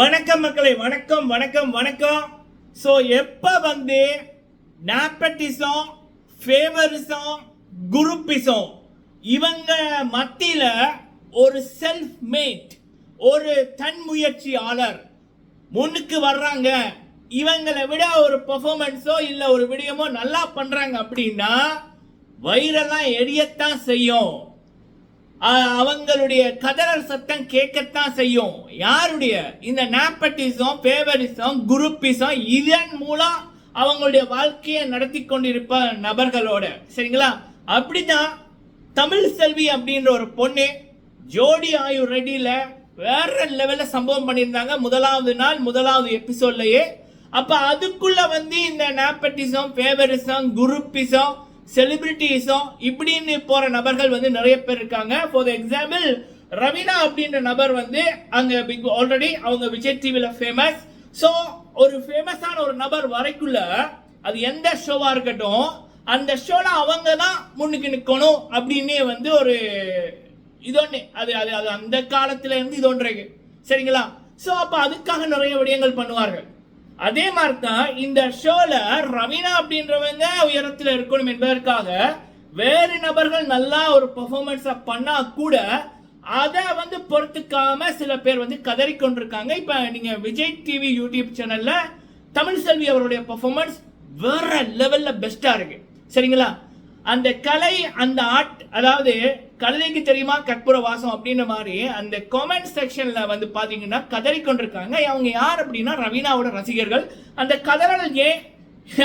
வணக்கம் மக்களை வணக்கம் வணக்கம் வணக்கம். ஸோ எப்போ வந்து நாப்பட்டிசம் ஃபேவரிசம் குரூப்பிசம் இவங்க மத்தியில் ஒரு செல்ஃப் மேட் ஒரு தன்முயற்சியாளர் முன்னுக்கு வர்றாங்க. இவங்களை விட ஒரு பர்ஃபார்மன்ஸோ இல்லை ஒரு விடயமோ நல்லா பண்ணுறாங்க அப்படின்னா வைரெல்லாம் எரியத்தான் செய்யும். அவங்களுடைய கதறல் சத்தம் கேட்கத்தான் செய்யும். யாருடைய? இந்த நாப்பட்டிசம் பேவரிசம் குரூப்பிசம் இதன் மூலம் அவங்களுடைய வாழ்க்கையை நடத்தி கொண்டிருப்ப நபர்களோட. சரிங்களா? அப்படிதான் தமிழ் செல்வி அப்படின்ற ஒரு பொண்ணு ஜோடி ஆயு ரெடியில வேற லெவல்ல சம்பவம் பண்ணியிருந்தாங்க. முதலாவது நாள் முதலாவது எபிசோட்லயே அப்ப அதுக்குள்ள வந்து இந்த நாப்பட்டிசம் ஃபேவரிசம் குரூப்பிசம் செலிபிரிட்டிஸும் இப்படின்னு போற நபர்கள் வந்து நிறைய பேர் இருக்காங்க. ஃபார் எக்ஸாம்பிள் ரவீனா அப்படின்ற நபர் வந்து அங்கே பிக் ஆல்ரெடி அவங்க விஜய் டிவியில் ஃபேமஸ் ஸோ ஒரு ஃபேமஸான ஒரு நபர் வரைக்குள்ள அது எந்த ஷோவாக இருக்கட்டும் அந்த ஷோவில் அவங்க தான் முன்னுக்கு நிற்கணும் அப்படின்னே வந்து ஒரு இதொன்னு அது அது அது அந்த காலத்துல இருந்து இது சரிங்களா? ஸோ அப்போ அதுக்காக நிறைய விடயங்கள் பண்ணுவார்கள். அதே மாதிரி தான் இந்த ஷோல ரவீனா அப்படின்றவங்க உயரத்தில் இருக்கணும் என்பதற்காக வேறு நபர்கள் நல்லா ஒரு பெர்ஃபார்மன்ஸை பண்ணா கூட அதை வந்து பொறுத்துக்காம சில பேர் வந்து கதறி கொண்டிருக்காங்க. இப்போ நீங்கள் விஜய் டிவி யூடியூப் சேனலில் தமிழ் செல்வி அவருடைய பெர்ஃபார்மன்ஸ் வேற லெவலில் பெஸ்ட்டாக இருக்கு. சரிங்களா? அந்த கலை அந்த ஆர்ட் அதாவது கலைக்கு தெரியுமா? கற்பூர வாசம் அப்படின்ற மாதிரி அந்த காமெண்ட் செக்ஷன்ல வந்து பாத்தீங்கன்னா கதறி கொண்டிருக்காங்க. அவங்க யார் அப்படின்னா ரவீனாவோட ரசிகர்கள். அந்த கதறல் ஏன்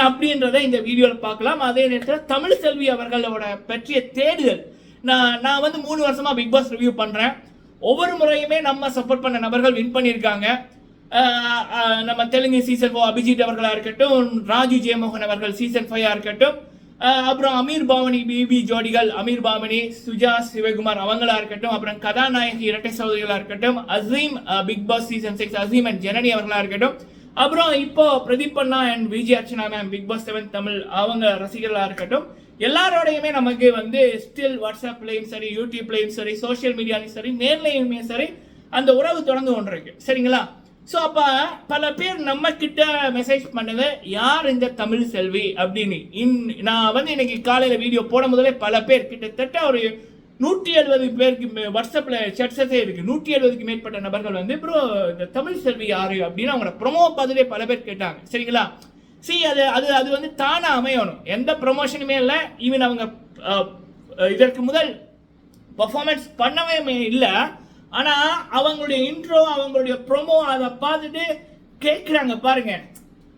அப்படின்றத இந்த வீடியோல பார்க்கலாம். அதே நேரத்தில் தமிழ் செல்வி அவர்களோட பற்றிய தேடுதல். நான் நான் வந்து மூணு வருஷமா பிக் பாஸ் ரிவ்யூ பண்றேன். ஒவ்வொரு முறையுமே நம்ம சப்போர்ட் பண்ண நபர்கள் வின் பண்ணியிருக்காங்க. நம்ம தெலுங்கு சீசன் ஃபோர் அபிஜித் அவர்களாக இருக்கட்டும் ராஜு ஜெயமோகன் அவர்கள் சீசன் ஃபைவாக இருக்கட்டும் அப்புறம் அமீர் பாவனி பிபி ஜோடிகள் அமீர் பாவனி சுஜா சிவகுமார் அவங்களா இருக்கட்டும் அப்புறம் கதாநாயகி இரட்டை சகோதரிகளா இருக்கட்டும் Azeem Bigg Boss season six Azeem and Janani அவர்களா இருக்கட்டும். அப்புறம் இப்போ பிரதீப் அண்ணா and Vijay Archana ma'am Bigg Boss seven Tamil அவங்க ரசிகர்களா இருக்கட்டும். எல்லாரோடையுமே நமக்கு வந்து ஸ்டில் வாட்ஸ்அப்லேயும் சரி யூடியூப்லேயும் சரி சோஷியல் மீடியாலையும் சரி நேர்லையுமே சரி அந்த உறவு தொடர்ந்து கொண்டிருக்கு. சரிங்களா? ஸோ அப்போ பல பேர் நம்ம கிட்ட மெசேஜ் பண்ணது யார் இந்த தமிழ் செல்வி? அப்படின்னு. இன் நான் வந்து இன்னைக்கு காலையில் வீடியோ போட முதலே பல பேர் கிட்டத்தட்ட ஒரு நூற்றி எழுபது பேருக்கு வாட்ஸ்அப்பில் வாட்ஸ்அப்ல சட்ஸஸே இருக்கு. நூற்றி எழுபதுக்கு மேற்பட்ட நபர்கள் வந்து ப்ரோ இந்த தமிழ் செல்வி யாரு? அப்படின்னு அவங்கள ப்ரொமோ பார்த்துட்டே பல பேர் கேட்டாங்க. சரிங்களா? சி அது அது அது வந்து தானாக அமையணும். எந்த ப்ரொமோஷனுமே இல்லை. ஈவன் அவங்க இதற்கு முதல் பர்ஃபார்மன்ஸ் பண்ணவே இல்லை. ஆனால் அவங்களுடைய இன்ட்ரோ அவங்களுடைய ப்ரோமோ அதை பார்த்துட்டு கேட்குறாங்க பாருங்க.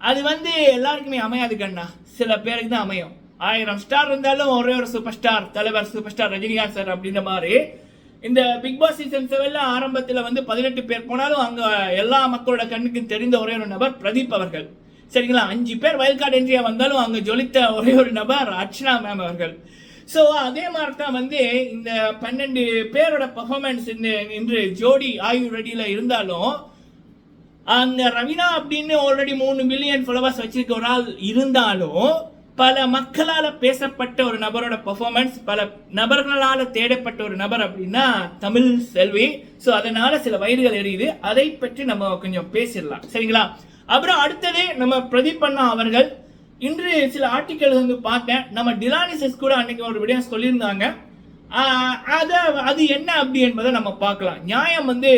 அது வந்து எல்லாருக்குமே அமையாது கண்ணா. சில பேருக்கு தான் அமையும். ஆயிரம் ஸ்டார் இருந்தாலும் ஒரே ஒரு சூப்பர் ஸ்டார் தலைவர் சூப்பர் ஸ்டார் ரஜினிகாந்த் சார் அப்படின்ற மாதிரி. இந்த பிக் பாஸ் சீசன் செவன்ல ஆரம்பத்தில் வந்து பதினெட்டு பேர் போனாலும் அங்கே எல்லா மக்களோட கண்ணுக்கும் தெரிந்த ஒரே ஒரு நபர் பிரதீப் அவர்கள். சரிங்களா? அஞ்சு பேர் வயல்காடு என்றியா என்ட்ரியா வந்தாலும் அங்கே ஜொலித்த ஒரே ஒரு நபர் அர்ச்சனா மேம் அவர்கள். ஸோ அதே மாதிரி தான் வந்து இந்த பன்னெண்டு பேரோட பர்ஃபார்மன்ஸ் இந்த இன்று ஜோடி ஆயு ரெடியில் இருந்தாலும் அந்த ரவீனா அப்படின்னு ஆல்ரெடி மூணு மில்லியன் ஃபாலோவர்ஸ் வச்சிருக்க ஒரு ஆள் இருந்தாலும் பல மக்களால் பேசப்பட்ட ஒரு நபரோட பர்ஃபார்மன்ஸ் பல நபர்களால் தேடப்பட்ட ஒரு நபர் அப்படின்னா தமிழ் செல்வி. ஸோ அதனால சில வயிறுகள் எரியுது. அதை பற்றி நம்ம கொஞ்சம் பேசிடலாம். சரிங்களா? அப்புறம் அடுத்தது நம்ம பிரதீப் அண்ணா அவர்கள். இன்று சில ஆர்டிக்கல் வந்து பார்த்தேன். நம்ம டிலானிசஸ் கூட அன்னைக்கு ஒரு விடயம் சொல்லியிருந்தாங்க. அதை அது என்ன அப்படி என்பதை நம்ம பார்க்கலாம். நியாயம் வந்து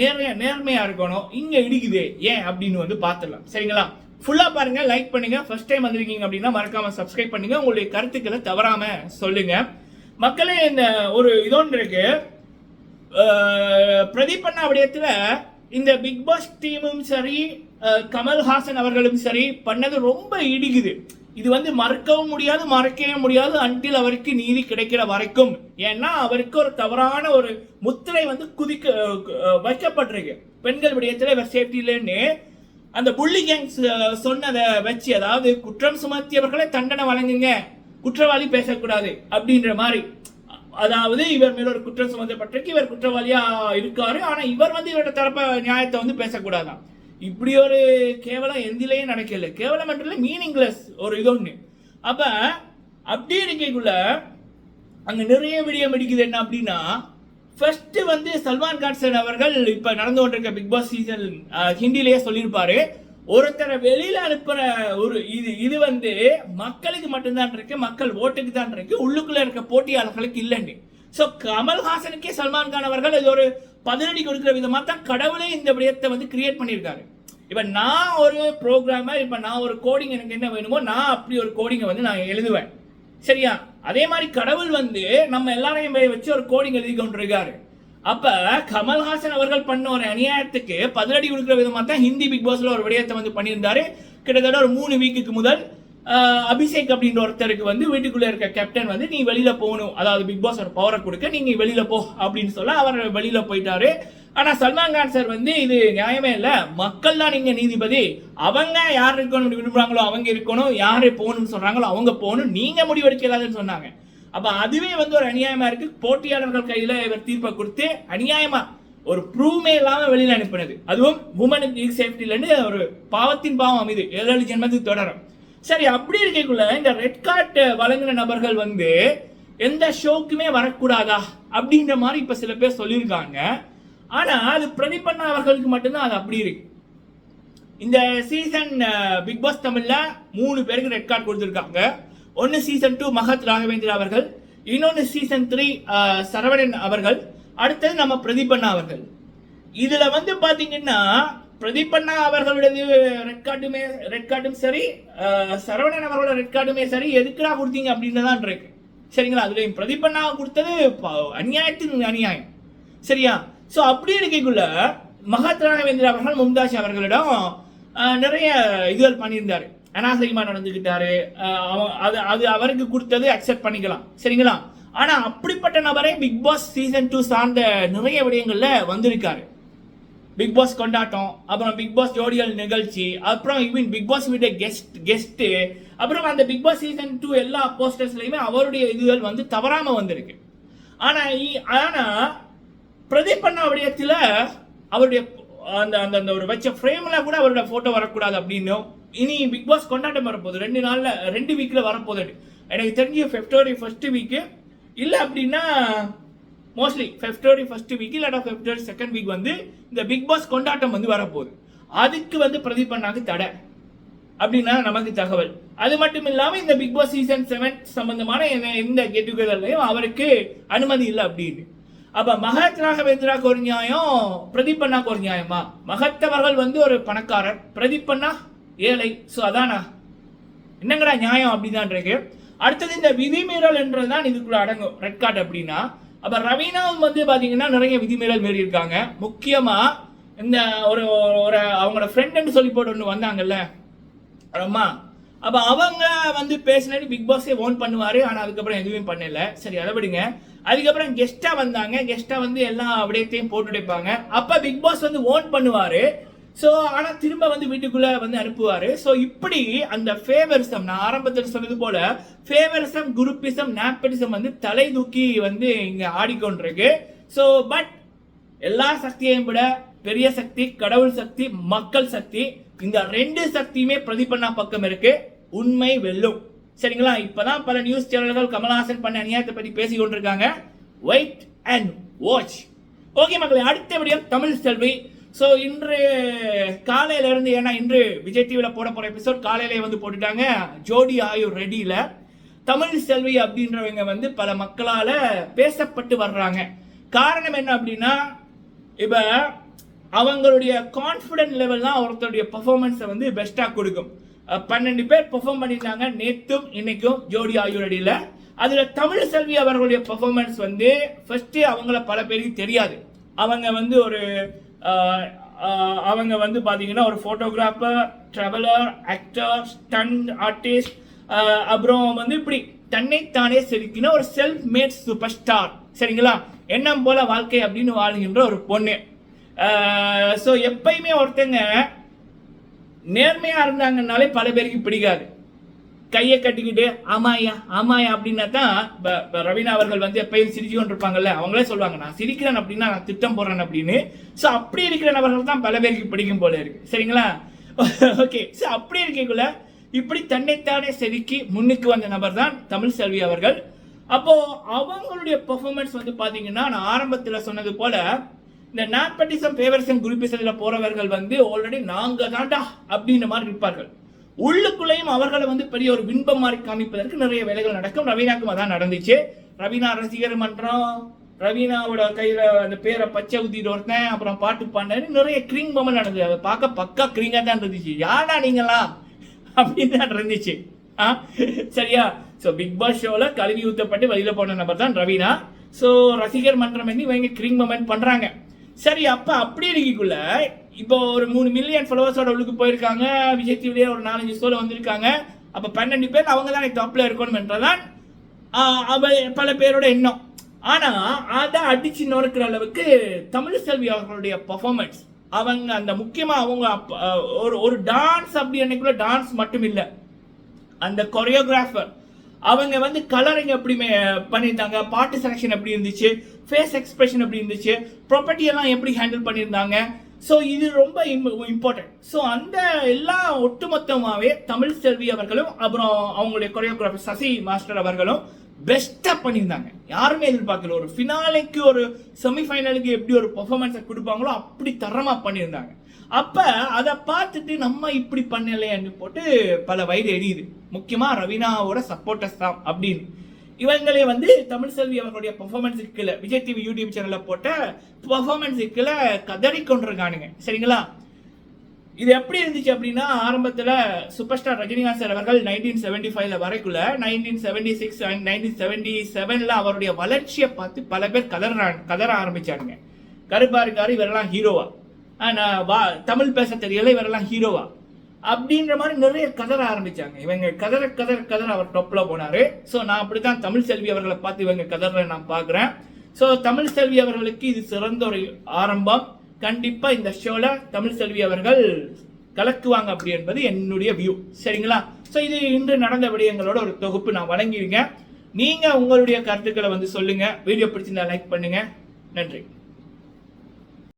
நேர்மையா நேர்மையா இருக்கணும். இங்க இடிக்குது. ஏன் அப்படின்னு வந்து பார்த்துடலாம். சரிங்களா? ஃபுல்லா பாருங்க லைக் பண்ணுங்க. ஃபர்ஸ்ட் டைம் வந்திருக்கீங்க அப்படின்னா மறக்காம சப்ஸ்கிரைப் பண்ணுங்க. உங்களுடைய கருத்துக்களை தவறாம சொல்லுங்க. மக்களே இந்த ஒரு இதொன்று இருக்கு. பிரதீப் அண்ணா விடயத்துல இந்த பிக் பாஸ் டீமும் சரி கமல்ஹாசன் அவர்களும் சரி பண்ணது ரொம்ப இடிக்குது. இது வந்து மறக்கவும் முடியாது மறக்கவே முடியாது அன்டில் அவருக்கு நீதி கிடைக்கிற வரைக்கும். ஏன்னா அவருக்கு ஒரு தவறான ஒரு முத்திரை வந்து குதிக்க வைக்கப்பட்டிருக்கு. பெண்கள் விடயத்தில் இவர் சேஃப்டி இல்லைன்னு அந்த புள்ளி கேங்ஸ் சொன்னதை வச்சு அதாவது குற்றம் சுமத்தியவர்களை தண்டனை வழங்குங்க குற்றவாளி பேசக்கூடாது அப்படின்ற மாதிரி. அதாவது இவர் மேல ஒரு குற்றம் சுமத்தப்பட்டிருக்கு இவர் குற்றவாளியா இருக்காரு ஆனா இவர் வந்து இவரோட தரப்ப நியாயத்தை வந்து பேசக்கூடாதான். இப்படி ஒரு கேவலம் எந்திலையும் நடக்கல. கேவலம் என்றில் மீனிங்லெஸ் ஒரு இது ஒன்று அப்போ அப்படி இருக்கைக்குள்ள அங்கே நிறைய விடியம் அடிக்குது என்ன அப்படின்னா ஃபர்ஸ்ட் வந்து சல்மான் கான்சன் அவர்கள் இப்போ நடந்து கொண்டிருக்க பிக் பாஸ் சீசன் ஹிந்திலேயே சொல்லியிருப்பாரு. ஒருத்தரை வெளியில் அனுப்புகிற ஒரு இது இது வந்து மக்களுக்கு மட்டும்தான் இருக்கு மக்கள் ஓட்டுக்கு தான் இருக்கு உள்ளுக்குள்ளே இருக்க போட்டியாளர்களுக்கு இல்லைன்னு. ஸோ கமல்ஹாசனுக்கே சல்மான் கான் அவர்கள் இது ஒரு பதிலடி கொடுக்குற விதமாக தான் கடவுளே இந்த விடயத்தை வந்து கிரியேட் பண்ணியிருக்காரு. இப்போ நான் ஒரு ப்ரோக்ராமர் இப்போ நான் ஒரு கோடிங் எனக்கு என்ன வேணுமோ நான் அப்படி ஒரு கோடிங்கை வந்து நான் எழுதுவேன். சரியா? அதே மாதிரி கடவுள் வந்து நம்ம எல்லாரையும் போய் வச்சு ஒரு கோடிங் எழுதி கொண்டிருக்காரு. அப்போ கமல்ஹாசன் அவர்கள் பண்ண ஒரு அநியாயத்துக்கு பதிலடி கொடுக்குற விதமாக தான் ஹிந்தி பிக் பாஸில் ஒரு விடயத்தை வந்து பண்ணியிருந்தாரு. கிட்டத்தட்ட ஒரு மூணு வீக்குக்கு முதல் அபிஷேக் அப்படின்ற ஒருத்தருக்கு வந்து வீட்டுக்குள்ளே இருக்க கேப்டன் வந்து நீ வெளியில் போகணும். அதாவது பிக் பாஸோட பவரை கொடுக்க. நீங்கள் வெளியில் போ அப்படின்னு சொல்ல அவர் வெளியில் போயிட்டாரு. ஆனால் சல்மான் கான் சார் வந்து இது நியாயமே இல்லை. மக்கள் தான் நீங்கள் நீதிபதி. அவங்க யார் இருக்கணும் விரும்புகிறாங்களோ அவங்க இருக்கணும். யார் போகணும்னு சொல்கிறாங்களோ அவங்க போகணும். நீங்கள் முடிவெடுக்கலாதுன்னு சொன்னாங்க. அப்போ அதுவே வந்து ஒரு அநியாயமாக இருக்குது போட்டியாளர்கள் கையில் இவர் தீர்ப்பை கொடுத்து அநியாயமாக ஒரு ப்ரூவ்மே இல்லாமல் வெளியில் அனுப்பினது. அதுவும் உமனுக்கு சேஃப்டிலேருந்து ஒரு பாவத்தின் பாவம் இது. ஏழு ஜென்மத்துக்கு தொடரும். சரி அப்படி இருக்கக்குள்ள இந்த ரெட் கார்ட் வழங்கின நபர்கள் வந்து எந்த ஷோக்குமே வரக்கூடாதா அப்படின்ற மாதிரி இப்போ சில பேர் சொல்லியிருக்காங்க. ஆனால் அது பிரதிபண்ணா அவர்களுக்கு மட்டும்தான் அது அப்படி இருக்கு. இந்த சீசன் பிக் பாஸ் தமிழில் மூணு பேருக்கு ரெட் கார்டு கொடுத்துருக்காங்க. ஒன்று சீசன் டூ மகத் ராகவேந்திரா அவர்கள். இன்னொன்று சீசன் த்ரீ சரவணன் அவர்கள். அடுத்தது நம்ம பிரதீபண்ணா அவர்கள். இதில் வந்து பாத்தீங்கன்னா பிரதீபண்ணா அவர்களுடைய ரெட் கார்டுமே ரெட் கார்டும் சரி சரவணன் அவர்களோட ரெட் கார்டுமே சரி எதுக்குடா கொடுத்தீங்க அப்படின்னு தான் இருக்கு. சரிங்களா? அதுலேயும் பிரதீபண்ணா கொடுத்தது அநியாயத்தின் அநியாயம். சரியா? ஸோ அப்படி இருக்கைக்குள்ள மகாத்ராகவேந்திர அவர்கள் மும்தாஜ் அவர்களிடம் நிறைய இதுகள் பண்ணியிருந்தார். அனாசரிமா நடந்துக்கிட்டாரு அவ- அது அது அவருக்கு கொடுத்தது அக்செப்ட் பண்ணிக்கலாம். சரிங்களா? ஆனால் அப்படிப்பட்ட நபரே பிக் பாஸ் சீசன் டூ சார்ந்த நிறைய விடயங்களில் வந்திருக்காரு. பிக் பாஸ் கொண்டாட்டம் அப்புறம் பிக் பாஸ் ஜோடியல் நிகழ்ச்சி அப்புறம் ஈவன் பிக் பாஸ் விட கெஸ்ட் கெஸ்ட்டு அப்புறம் அந்த பிக் பாஸ் சீசன் டூ எல்லா போஸ்டர்ஸ்லையுமே அவருடைய இதுகள் வந்து தவறாமல் வந்திருக்கு. ஆனால் ஆனால் பிரதீப் அண்ணா விடயத்தில் அவருடைய அந்த அந்த அந்த ஒரு வச்ச ஃப்ரேம்ல கூட அவருடைய ஃபோட்டோ வரக்கூடாது அப்படின்னும். இனி பிக் பாஸ் கொண்டாட்டம் வரப்போகுது. ரெண்டு நாளில் ரெண்டு வீக்கில் வரப்போகுது. எனக்கு தெரிஞ்சு ஃபெப்ரவரி ஃபர்ஸ்ட் வீக்கு இல்லை அப்படின்னா மோஸ்ட்லி பிப்ரவரி ஃபர்ஸ்ட் வீக் இல்லாட்டா பிப்ரவரி செகண்ட் வீக் வந்து இந்த பிக் பாஸ் கொண்டாட்டம் வந்து வரப்போகுது. அதுக்கு வந்து பிரதீப் அண்ணாக்கு தடை. அப்படின்னா நமக்கு தகவல். அது மட்டும் இல்லாமல் இந்த பிக் பாஸ் சீசன் செவன் சம்பந்தமான எந்த- எந்த கெட் டுகெதர்லையும் அவருக்கு அனுமதி இல்லை அப்படின்னு. அப்ப மகத் ராகவேந்திராக்கு ஒரு நியாயம் பிரதீப் அண்ணாக்கு ஒரு நியாயமா? மகத் அவர்கள் வந்து ஒரு பணக்காரர். பிரதீப் அண்ணா ஏழை. ஸோ அதானா? என்னங்கடா நியாயம் அப்படிதான் அடுத்தது இந்த விதிமீறல் என்றதுதான் இதுக்குள்ள அடங்கும். ரெட் கார்டு அப்படின்னா அப்போ ரவீனாவும் வந்து பார்த்தீங்கன்னா நிறைய விதிமீறல் மீறி இருக்காங்க முக்கியமாக இந்த ஒரு ஒரு அவங்களோட ஃப்ரெண்டுன்னு சொல்லி போட்டு ஒன்று வந்தாங்கல்ல அம்மா. அப்போ அவங்க வந்து பேசினது பிக் பாஸே ஓன் பண்ணுவார் ஆனால் அதுக்கப்புறம் எதுவுமே பண்ணல. சரி அதை விடுங்க. அதுக்கப்புறம் கெஸ்ட்டாக வந்தாங்க. கெஸ்ட்டாக வந்து எல்லா விடயத்தையும் போட்டு உடைப்பாங்க அப்போ பிக் பாஸ் வந்து ஓன் பண்ணுவார். ஸோ ஆனால் திரும்ப வந்து வீட்டுக்குள்ளே வந்து அனுப்புவார். ஸோ இப்படி அந்த ஃபேவரிசம் நான் ஆரம்பத்தில் சொன்னது போல் ஃபேவரிசம் குரூப்பிசம் நாப்படிசம் வந்து தலை தூக்கி வந்து இங்கே ஆடிக்கொண்டிருக்கு. ஸோ பட் எல்லா சக்தியையும் விட பெரிய சக்தி கடவுள் சக்தி மக்கள் சக்தி இந்த ரெண்டு சக்தியுமே பிரதிபண்ணா பக்கம் இருக்கு. உண்மை வெல்லும். சரிங்களா? இப்பதான் பல நியூஸ் சேனல்கள் கமல்ஹாசன் பண்ண அநியாயத்தை பற்றி பேசி கொண்டிருக்காங்க. வெயிட் அண்ட் வாட்ச் ஓகே மக்களை அடுத்த விடியம் தமிழ் செல்வி. ஸோ இன்று காலையில இருந்து ஏன்னா இன்று விஜய் டிவியில் போட போகிற எபிசோட் காலையிலே வந்து போட்டுட்டாங்க. ஜோடி ஆயு ரெடியில் தமிழ் செல்வி அப்படின்றவங்க வந்து பல மக்களால் பேசப்பட்டு வர்றாங்க. காரணம் என்ன அப்படின்னா இப்போ அவங்களுடைய கான்ஃபிடென்ட் லெவல் தான் ஒருத்தருடைய பர்ஃபார்மன்ஸை வந்து பெஸ்ட்டாக கொடுக்கும். பன்னெண்டு பேர் பெர்ஃபார்ம் பண்ணியிருந்தாங்க நேற்றும் இன்னைக்கும் ஜோடி ஆயுரடியில் அதில் தமிழ் செல்வி அவர்களுடைய பெர்ஃபார்மன்ஸ் வந்து ஃபஸ்ட்டு அவங்கள பல பேருக்கு தெரியாது. அவங்க வந்து ஒரு அவங்க வந்து பார்த்தீங்கன்னா ஒரு photographer traveller actor stunt artist அப்புறம் வந்து இப்படி தன்னைத்தானே செதுக்கின ஒரு செல்ஃப் மேட் சூப்பர் ஸ்டார் சரிங்களா? எண்ணம் போல வாழ்க்கை அப்படின்னு வாழ்கின்ற ஒரு பொண்ணு. ஸோ எப்பயுமே ஒருத்தங்க நேர்மையாக இருந்தாங்கன்னாலே பல பேருக்கு பிடிக்காது. கையை கட்டிக்கிட்டு ஆமாயா ஆமாயா அப்படின்னா தான் ப- ரவீனா அவர்கள் வந்து எப்பயும் சிரிச்சு கொண்டிருப்பாங்கல்ல. அவங்களே சொல்லுவாங்க நான் சிரிக்கிறேன் அப்படின்னா நான் திட்டம் போடுறேன் அப்படின்னு. ஸோ அப்படி இருக்கிற நபர்கள் தான் பல பேருக்கு பிடிக்கும் போல இருக்கு. சரிங்களா? ஓகே ஸோ அப்படி இருக்கக்குள்ள இப்படி தன்னைத்தானே செதுக்கி முன்னுக்கு வந்த நபர் தான் தமிழ் செல்வி அவர்கள். அப்போ அவங்களுடைய பெர்ஃபார்மன்ஸ் வந்து பார்த்தீங்கன்னா நான் ஆரம்பத்தில் சொன்னது போல இந்த நாட்பட்டிசம் ஃபேவரிசம் குரூப்பிசத்தில் போறவர்கள் வந்து ஆல்ரெடி நாங்கள் தாண்டா அப்படின்ற மாதிரி இருப்பார்கள் உள்ளுக்குள்ளேயும் அவர்களை வந்து பெரிய ஒரு பின்பம் மாதிரி காமிப்பதற்கு நிறைய வேலைகள் நடக்கும். ரவீனாக்கும் அதான் நடந்துச்சு. ரவீனா ரசிகர் மன்றம் ரவீனாவோட கையில அந்த பேரை பச்சை ஊத்திட்டு ஒருத்தன் அப்புறம் பாட்டு பாடினாரு நிறைய கிரீங் பொம்மை நடந்தது. அதை பார்க்க பக்கா கிரீங்கா தான் இருந்துச்சு. யாரா நீங்களா அப்படின்னு தான் இருந்துச்சு. ஆ? சரியா? ஸோ பிக் பாஸ் ஷோல கழுவி ஊத்தப்பட்டு வெளியில போன நபர் தான் ரவீனா. ஸோ ரசிகர் மன்றம் வந்து இவங்க கிரீங் மொமெண்ட் பண்றாங்க. சரி அப்போ அப்படி இருக்கக்குள்ள இப்போ ஒரு மூணு மில்லியன் ஃபாலோவர்ஸோட உள்ளுக்கு போயிருக்காங்க. விஜய் டிவிலேயே ஒரு நாலஞ்சு ஷோல வந்திருக்காங்க. அப்போ பன்னெண்டு பேர் அவங்க தான் டாப்ல இருக்கணும்ன்றதான் ஆஹ் அவ பல பேரோட எண்ணம். ஆனால் அதை அடிச்சு நொறுக்கிற அளவுக்கு தமிழ் செல்வி அவர்களுடைய பர்ஃபார்மன்ஸ் அவங்க அந்த முக்கியமாக அவங்க ஒரு ஒரு டான்ஸ் அப்படி அன்னைக்குள்ள டான்ஸ் மட்டும் இல்லை. அந்த கொரியோகிராஃபர் அவங்க வந்து கலரிங் எப்படி பண்ணியிருந்தாங்க பாட்டு செலெக்ஷன் எப்படி இருந்துச்சு ஃபேஸ் எக்ஸ்பிரஷன் எப்படி இருந்துச்சு ப்ராப்பர்ட்டி எல்லாம் எப்படி ஹேண்டில் பண்ணியிருந்தாங்க. ஸோ இது ரொம்ப இம்பார்ட்டன்ட் ஸோ அந்த எல்லா ஒட்டுமொத்தமாகவே தமிழ் செல்வி அவர்களும் அப்புறம் அவங்களுடைய கொரியோகிராஃபர் சசி மாஸ்டர் அவர்களும் பெஸ்ட்டாக பண்ணியிருந்தாங்க. யாருமே எதிர்பார்க்கல. ஒரு ஃபினாலைக்கு ஒரு செமிஃபைனலுக்கு எப்படி ஒரு பெர்ஃபார்மன்ஸை கொடுப்பாங்களோ அப்படி தரமாக பண்ணியிருந்தாங்க. அப்ப அதை பார்த்துட்டு நம்ம இப்படி பண்ணலையேன்னு போட்டு பல வயது எரியுது. முக்கியமா ரவீனாவோட சப்போர்ட்டர்ஸ் தான் அப்படின்னு. இவங்களே வந்து தமிழ் செல்வி அவர்களுடைய பெர்ஃபார்மன்ஸ் கீழே விஜய் டிவி யூடியூப் சேனல்ல போட்ட பெர்ஃபார்மன்ஸ் கீழே கதறி கொண்டிருக்கானுங்க. சரிங்களா? இது எப்படி இருந்துச்சு அப்படின்னா ஆரம்பத்தில் சூப்பர் ஸ்டார் ரஜினிகாந்த் சார் அவர்கள் நைன்டீன் செவன்டி ஃபைவ்ல வரைக்குள்ள nineteen seventy six and nineteen seventy செவன்ல அவருடைய வளர்ச்சியை பார்த்து பல பேர் கலர கதற ஆரம்பிச்சானுங்க. கருப்பா இருக்காரு இவரெல்லாம் ஹீரோவா வா தமிழ் பேச தெரியல இவரெல்லாம் ஹீரோவா? அப்படின்ற மாதிரி நிறைய கதற ஆரம்பிச்சாங்க. இவங்க கதற கதற கதற அவர் டொப்பில் போனார். ஸோ நான் அப்படித்தான் தமிழ் செல்வி அவர்களை பார்த்து இவங்க கதற நான் பார்க்குறேன். ஸோ தமிழ் செல்வி அவர்களுக்கு இது சிறந்த ஒரு ஆரம்பம். கண்டிப்பாக இந்த ஷோவில் தமிழ் செல்வி அவர்கள் கலக்குவாங்க அப்படி என்பது என்னுடைய வியூ சரிங்களா? ஸோ இது இன்று நடந்த விடயங்களோட ஒரு தொகுப்பு நான் வழங்கிவிங்க நீங்கள் உங்களுடைய கருத்துக்களை வந்து சொல்லுங்கள் வீடியோ பிடிச்சிருந்தா லைக் பண்ணுங்கள் நன்றி.